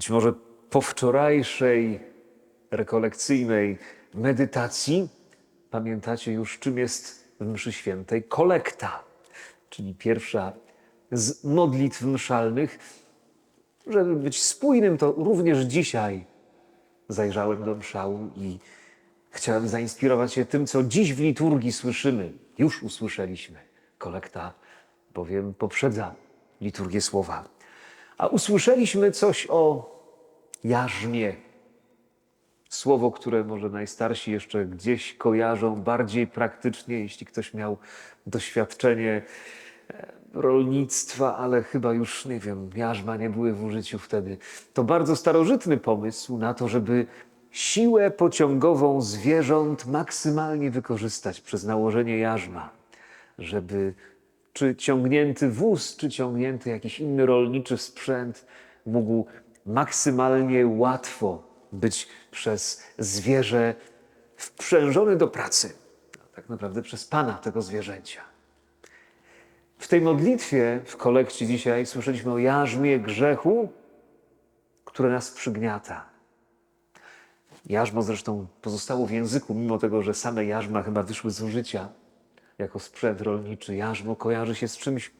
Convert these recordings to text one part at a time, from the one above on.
Być może po wczorajszej rekolekcyjnej medytacji pamiętacie już, czym jest w mszy świętej kolekta, czyli pierwsza z modlitw mszalnych. Żeby być spójnym, to również dzisiaj zajrzałem do mszału i chciałem zainspirować się tym, co dziś w liturgii słyszymy. Już usłyszeliśmy. Kolekta bowiem poprzedza liturgię słowa. A usłyszeliśmy coś o jarzmie. Słowo, które może najstarsi jeszcze gdzieś kojarzą bardziej praktycznie, jeśli ktoś miał doświadczenie e, rolnictwa, ale chyba już, nie wiem, jarzma nie były w użyciu wtedy. To bardzo starożytny pomysł na to, żeby siłę pociągową zwierząt maksymalnie wykorzystać przez nałożenie jarzma, żeby czy ciągnięty wóz, czy ciągnięty jakiś inny rolniczy sprzęt mógł maksymalnie łatwo być przez zwierzę wprzężony do pracy. No, tak naprawdę przez pana tego zwierzęcia. W tej modlitwie w kolekcie dzisiaj słyszeliśmy o jarzmie grzechu, które nas przygniata. Jarzmo zresztą pozostało w języku, mimo tego, że same jarzma chyba wyszły z użycia jako sprzęt rolniczy. Jarzmo kojarzy się z czymś,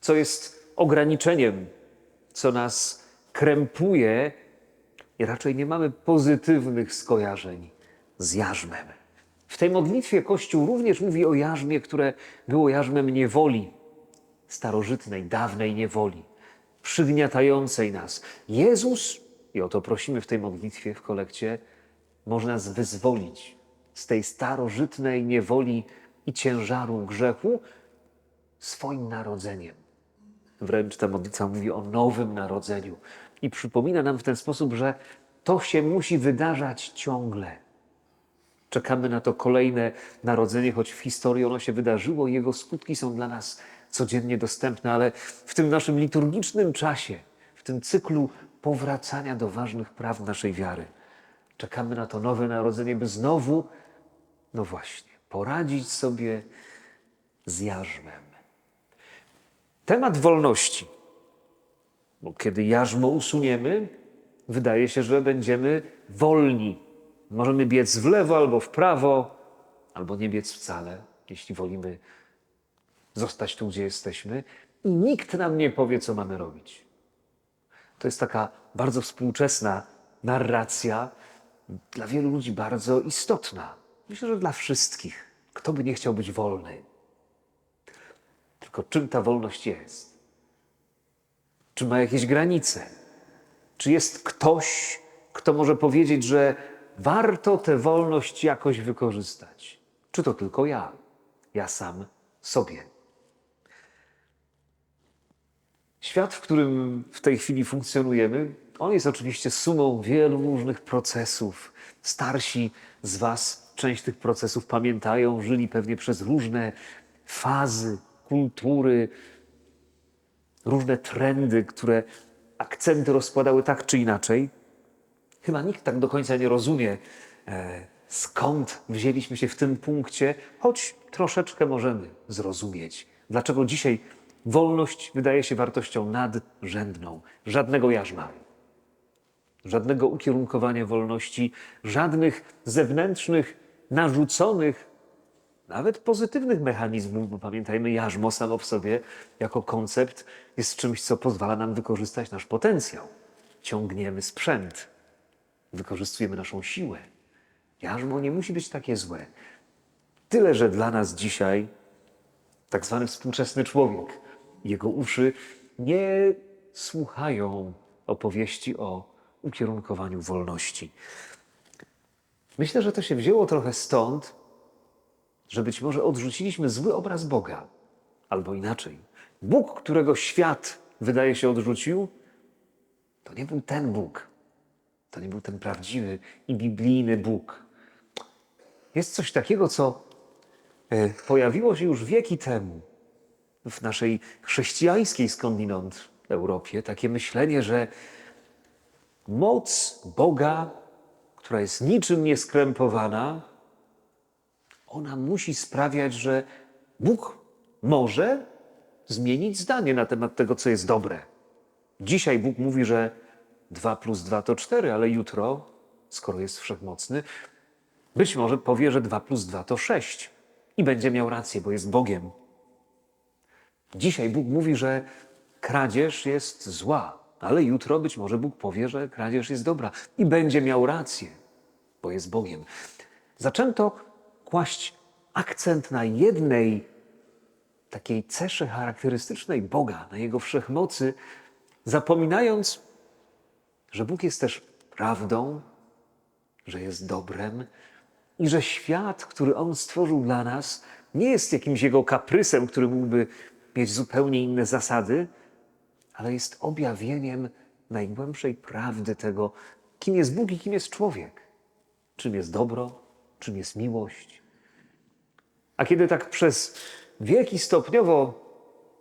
co jest ograniczeniem, co nas krępuje i raczej nie mamy pozytywnych skojarzeń z jarzmem. W tej modlitwie Kościół również mówi o jarzmie, które było jarzmem niewoli, starożytnej, dawnej niewoli, przygniatającej nas. Jezus, i o to prosimy w tej modlitwie w kolekcie, może nas wyzwolić z tej starożytnej niewoli i ciężaru grzechu swoim narodzeniem. Wręcz ta modlitwa mówi o nowym narodzeniu i przypomina nam w ten sposób, że to się musi wydarzać ciągle. Czekamy na to kolejne narodzenie, choć w historii ono się wydarzyło i jego skutki są dla nas codziennie dostępne, ale w tym naszym liturgicznym czasie, w tym cyklu powracania do ważnych praw naszej wiary, czekamy na to nowe narodzenie, by znowu, no właśnie, poradzić sobie z jarzmem. Temat wolności. Bo kiedy jarzmo usuniemy, wydaje się, że będziemy wolni. Możemy biec w lewo albo w prawo, albo nie biec wcale, jeśli wolimy zostać tu, gdzie jesteśmy. I nikt nam nie powie, co mamy robić. To jest taka bardzo współczesna narracja, dla wielu ludzi bardzo istotna. Myślę, że dla wszystkich. Kto by nie chciał być wolny? Tylko czym ta wolność jest? Czy ma jakieś granice? Czy jest ktoś, kto może powiedzieć, że warto tę wolność jakoś wykorzystać? Czy to tylko ja? Ja sam sobie. Świat, w którym w tej chwili funkcjonujemy, on jest oczywiście sumą wielu różnych procesów. Starsi z Was część tych procesów pamiętają, żyli pewnie przez różne fazy kultury, różne trendy, które akcenty rozkładały tak czy inaczej. Chyba nikt tak do końca nie rozumie, e, skąd wzięliśmy się w tym punkcie, choć troszeczkę możemy zrozumieć, dlaczego dzisiaj wolność wydaje się wartością nadrzędną. Żadnego jarzma, żadnego ukierunkowania wolności, żadnych zewnętrznych, narzuconych, nawet pozytywnych mechanizmów, bo pamiętajmy, jarzmo samo w sobie jako koncept jest czymś, co pozwala nam wykorzystać nasz potencjał. Ciągniemy sprzęt, wykorzystujemy naszą siłę. Jarzmo nie musi być takie złe. Tyle, że dla nas dzisiaj tak zwany współczesny człowiek, jego uszy nie słuchają opowieści o ukierunkowaniu wolności. Myślę, że to się wzięło trochę stąd, że być może odrzuciliśmy zły obraz Boga, albo inaczej. Bóg, którego świat wydaje się odrzucił, to nie był ten Bóg. To nie był ten prawdziwy i biblijny Bóg. Jest coś takiego, co e, pojawiło się już wieki temu w naszej chrześcijańskiej skądinąd Europie. Takie myślenie, że moc Boga, która jest niczym nieskrępowana, ona musi sprawiać, że Bóg może zmienić zdanie na temat tego, co jest dobre. Dzisiaj Bóg mówi, że 2 plus 2 to 4, ale jutro, skoro jest wszechmocny, być może powie, że 2 plus 2 to 6 i będzie miał rację, bo jest Bogiem. Dzisiaj Bóg mówi, że kradzież jest zła, ale jutro być może Bóg powie, że kradzież jest dobra i będzie miał rację, bo jest Bogiem. Zaczęto kłaść akcent na jednej takiej cesze charakterystycznej Boga, na Jego wszechmocy, zapominając, że Bóg jest też prawdą, że jest dobrem i że świat, który On stworzył dla nas, nie jest jakimś Jego kaprysem, który mógłby mieć zupełnie inne zasady, ale jest objawieniem najgłębszej prawdy tego, kim jest Bóg i kim jest człowiek, czym jest dobro, czym jest miłość. A kiedy tak przez wieki stopniowo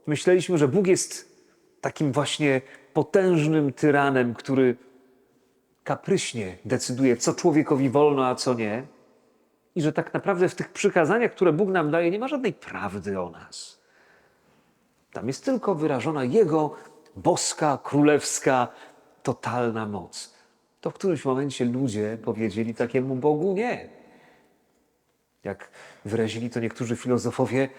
myśleliśmy, że Bóg jest takim właśnie potężnym tyranem, który kapryśnie decyduje, co człowiekowi wolno, a co nie, i że tak naprawdę w tych przykazaniach, które Bóg nam daje, nie ma żadnej prawdy o nas. Tam jest tylko wyrażona Jego boska, królewska, totalna moc. To w którymś momencie ludzie powiedzieli takiemu Bogu nie. Jak wyrazili to niektórzy filozofowie,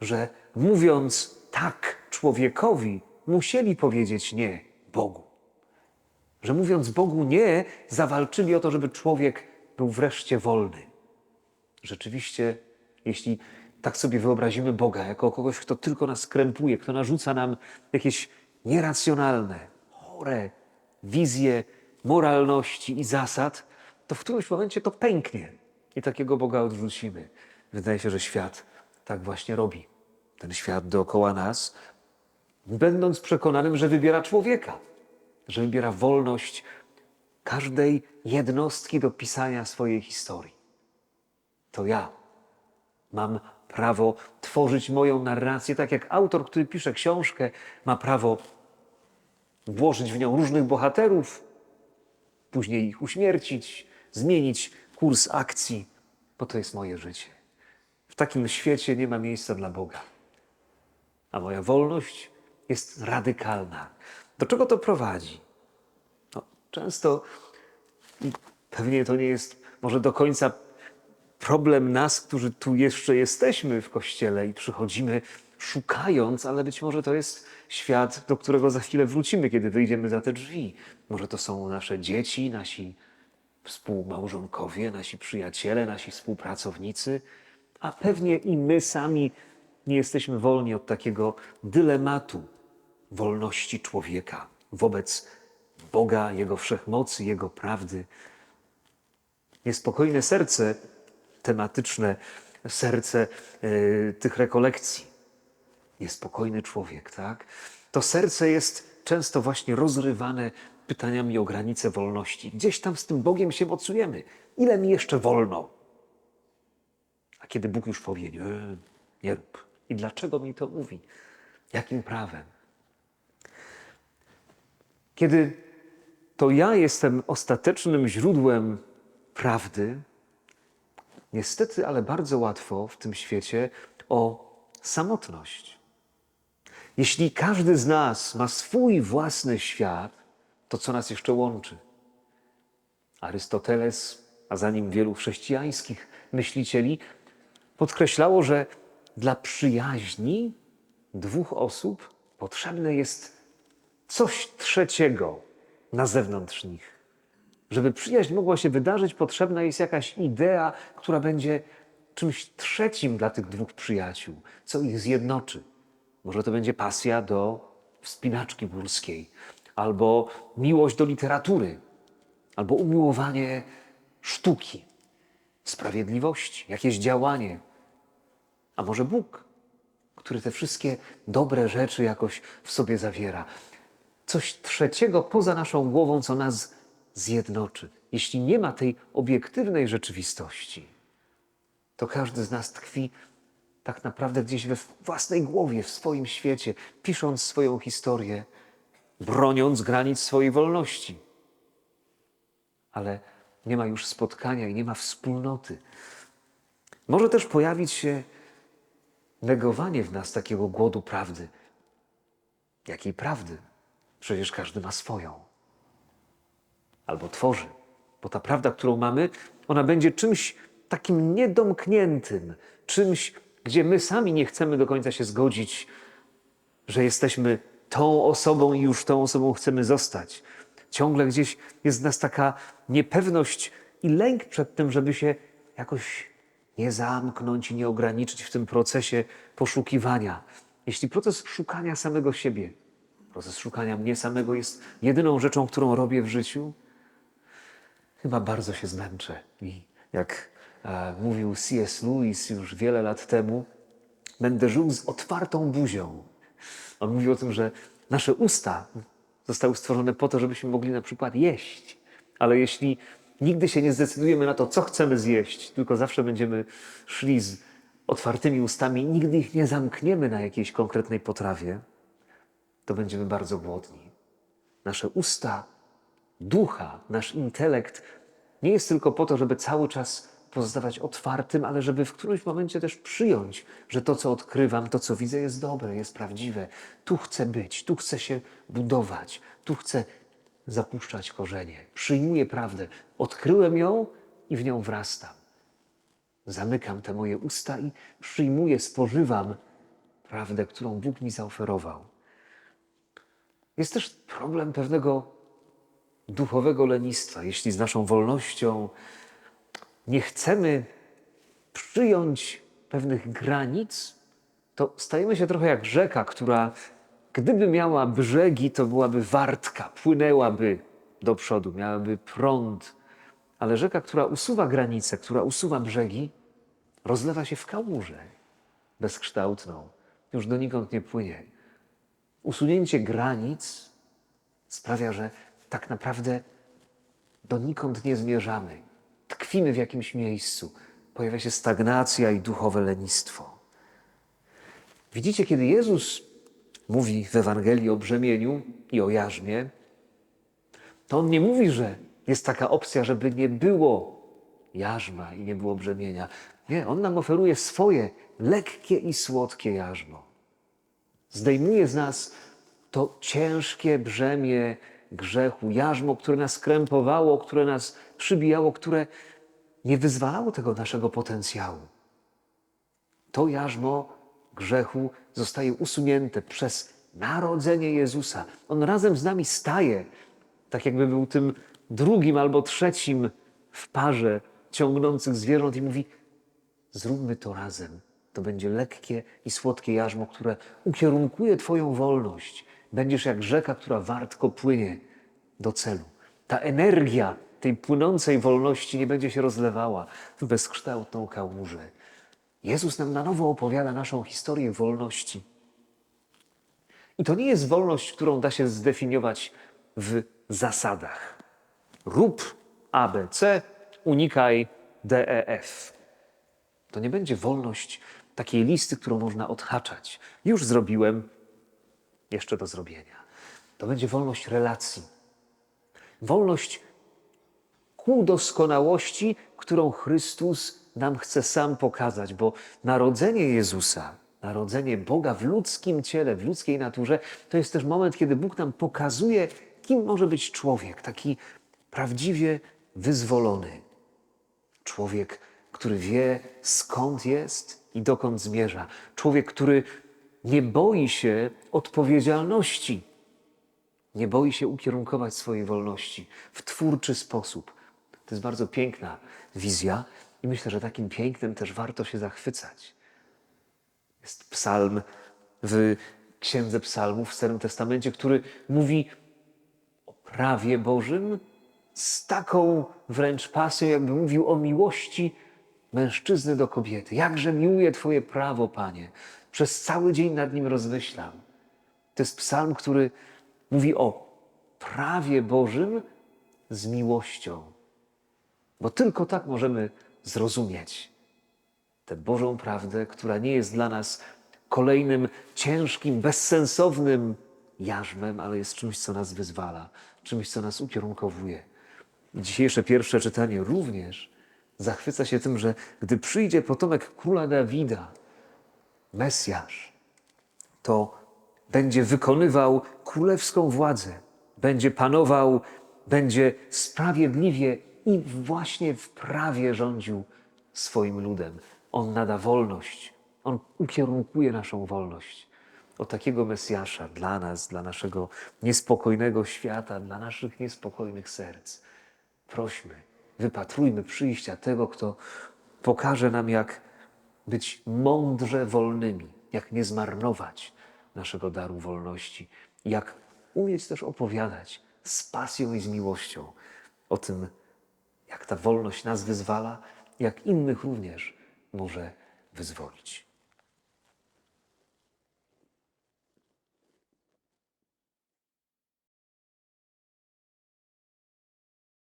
że mówiąc tak człowiekowi, musieli powiedzieć nie Bogu. Że mówiąc Bogu nie, zawalczyli o to, żeby człowiek był wreszcie wolny. Rzeczywiście, jeśli tak sobie wyobrazimy Boga jako kogoś, kto tylko nas krępuje, kto narzuca nam jakieś nieracjonalne, chore wizje moralności i zasad, to w którymś momencie to pęknie i takiego Boga odrzucimy. Wydaje się, że świat tak właśnie robi. Ten świat dookoła nas, będąc przekonanym, że wybiera człowieka, że wybiera wolność każdej jednostki do pisania swojej historii. To ja mam prawo tworzyć moją narrację, tak jak autor, który pisze książkę, ma prawo włożyć w nią różnych bohaterów, później ich uśmiercić, zmienić kurs akcji, bo to jest moje życie. W takim świecie nie ma miejsca dla Boga. A moja wolność jest radykalna. Do czego to prowadzi? No, często pewnie to nie jest może do końca problem nas, którzy tu jeszcze jesteśmy w kościele i przychodzimy szukając, ale być może to jest świat, do którego za chwilę wrócimy, kiedy wyjdziemy za te drzwi. Może to są nasze dzieci, nasi współmałżonkowie, nasi przyjaciele, nasi współpracownicy, a pewnie i my sami nie jesteśmy wolni od takiego dylematu wolności człowieka wobec Boga, Jego wszechmocy, Jego prawdy. Niespokojne serce tematyczne, serce y, tych rekolekcji. Niespokojny człowiek, tak? To serce jest często właśnie rozrywane pytaniami o granice wolności. Gdzieś tam z tym Bogiem się mocujemy. Ile mi jeszcze wolno? A kiedy Bóg już powie, nie, nie rób. I dlaczego mi to mówi? Jakim prawem? Kiedy to ja jestem ostatecznym źródłem prawdy, niestety, ale bardzo łatwo w tym świecie o samotność. Jeśli każdy z nas ma swój własny świat, to co nas jeszcze łączy? Arystoteles, a za nim wielu chrześcijańskich myślicieli, podkreślało, że dla przyjaźni dwóch osób potrzebne jest coś trzeciego na zewnątrz nich. Żeby przyjaźń mogła się wydarzyć, potrzebna jest jakaś idea, która będzie czymś trzecim dla tych dwóch przyjaciół, co ich zjednoczy. Może to będzie pasja do wspinaczki górskiej, albo miłość do literatury, albo umiłowanie sztuki, sprawiedliwości, jakieś działanie. A może Bóg, który te wszystkie dobre rzeczy jakoś w sobie zawiera. Coś trzeciego poza naszą głową, co nas zjednoczy. Jeśli nie ma tej obiektywnej rzeczywistości, to każdy z nas tkwi tak naprawdę gdzieś we własnej głowie, w swoim świecie, pisząc swoją historię, broniąc granic swojej wolności. Ale nie ma już spotkania i nie ma wspólnoty. Może też pojawić się negowanie w nas takiego głodu prawdy. Jakiej prawdy? Przecież każdy ma swoją. albo tworzy. Bo ta prawda, którą mamy, ona będzie czymś takim niedomkniętym, czymś, gdzie my sami nie chcemy do końca się zgodzić, że jesteśmy tą osobą i już tą osobą chcemy zostać. Ciągle gdzieś jest w nas taka niepewność i lęk przed tym, żeby się jakoś nie zamknąć i nie ograniczyć w tym procesie poszukiwania. Jeśli proces szukania samego siebie, proces szukania mnie samego jest jedyną rzeczą, którą robię w życiu, chyba bardzo się zmęczę. I jak mówił C.S. Lewis już wiele lat temu, będę żył z otwartą buzią. On mówił o tym, że nasze usta zostały stworzone po to, żebyśmy mogli na przykład jeść. Ale jeśli nigdy się nie zdecydujemy na to, co chcemy zjeść, tylko zawsze będziemy szli z otwartymi ustami, nigdy ich nie zamkniemy na jakiejś konkretnej potrawie, to będziemy bardzo głodni. Nasze usta, ducha, nasz intelekt nie jest tylko po to, żeby cały czas pozostawać otwartym, ale żeby w którymś momencie też przyjąć, że to, co odkrywam, to, co widzę, jest dobre, jest prawdziwe. Tu chcę być, tu chcę się budować, tu chcę zapuszczać korzenie. Przyjmuję prawdę, odkryłem ją i w nią wrastam. Zamykam te moje usta i przyjmuję, spożywam prawdę, którą Bóg mi zaoferował. Jest też problem pewnego duchowego lenistwa. Jeśli z naszą wolnością nie chcemy przyjąć pewnych granic, to stajemy się trochę jak rzeka, która gdyby miała brzegi, to byłaby wartka, płynęłaby do przodu, miałaby prąd. Ale rzeka, która usuwa granice, która usuwa brzegi, rozlewa się w kałużę bezkształtną. Już donikąd nie płynie. Usunięcie granic sprawia, że tak naprawdę donikąd nie zmierzamy. Tkwimy w jakimś miejscu. Pojawia się stagnacja i duchowe lenistwo. Widzicie, kiedy Jezus mówi w Ewangelii o brzemieniu i o jarzmie, to on nie mówi, że jest taka opcja, żeby nie było jarzma i nie było brzemienia. Nie, on nam oferuje swoje lekkie i słodkie jarzmo. Zdejmuje z nas to ciężkie brzemię grzechu, jarzmo, które nas krępowało, które nas przybijało, które nie wyzwalało tego naszego potencjału. To jarzmo grzechu zostaje usunięte przez narodzenie Jezusa. On razem z nami staje, tak jakby był tym drugim albo trzecim w parze ciągnących zwierząt i mówi: Zróbmy to razem. To będzie lekkie i słodkie jarzmo, które ukierunkuje Twoją wolność. Będziesz jak rzeka, która wartko płynie do celu. Ta energia tej płynącej wolności nie będzie się rozlewała w bezkształtną kałużę. Jezus nam na nowo opowiada naszą historię wolności. I to nie jest wolność, którą da się zdefiniować w zasadach. Rób ABC, unikaj DEF. To nie będzie wolność takiej listy, którą można odhaczać. Już zrobiłem, jeszcze do zrobienia. To będzie wolność relacji. Wolność ku doskonałości, którą Chrystus nam chce sam pokazać, bo narodzenie Jezusa, narodzenie Boga w ludzkim ciele, w ludzkiej naturze, to jest też moment, kiedy Bóg nam pokazuje, kim może być człowiek, taki prawdziwie wyzwolony. Człowiek, który wie, skąd jest i dokąd zmierza. Człowiek, który nie boi się odpowiedzialności, nie boi się ukierunkować swojej wolności w twórczy sposób. To jest bardzo piękna wizja i myślę, że takim pięknem też warto się zachwycać. Jest psalm w Księdze Psalmów w Starym Testamencie, który mówi o prawie Bożym z taką wręcz pasją, jakby mówił o miłości mężczyzny do kobiety. Jakże miłuję Twoje prawo, Panie. Przez cały dzień nad nim rozmyślam. To jest psalm, który mówi o prawie Bożym z miłością. Bo tylko tak możemy zrozumieć tę Bożą prawdę, która nie jest dla nas kolejnym ciężkim, bezsensownym jarzmem, ale jest czymś, co nas wyzwala, czymś, co nas ukierunkowuje. Dzisiejsze pierwsze czytanie również zachwyca się tym, że gdy przyjdzie potomek króla Dawida, Mesjasz, to będzie wykonywał królewską władzę, będzie panował będzie sprawiedliwie i właśnie w prawie rządził swoim ludem. On nada wolność, on ukierunkuje naszą wolność. O takiego Mesjasza dla nas, dla naszego niespokojnego świata, dla naszych niespokojnych serc. Prośmy, wypatrujmy przyjścia tego, kto pokaże nam, jak być mądrze wolnymi, jak nie zmarnować naszego daru wolności, jak umieć też opowiadać z pasją i z miłością o tym, jak ta wolność nas wyzwala, jak innych również może wyzwolić.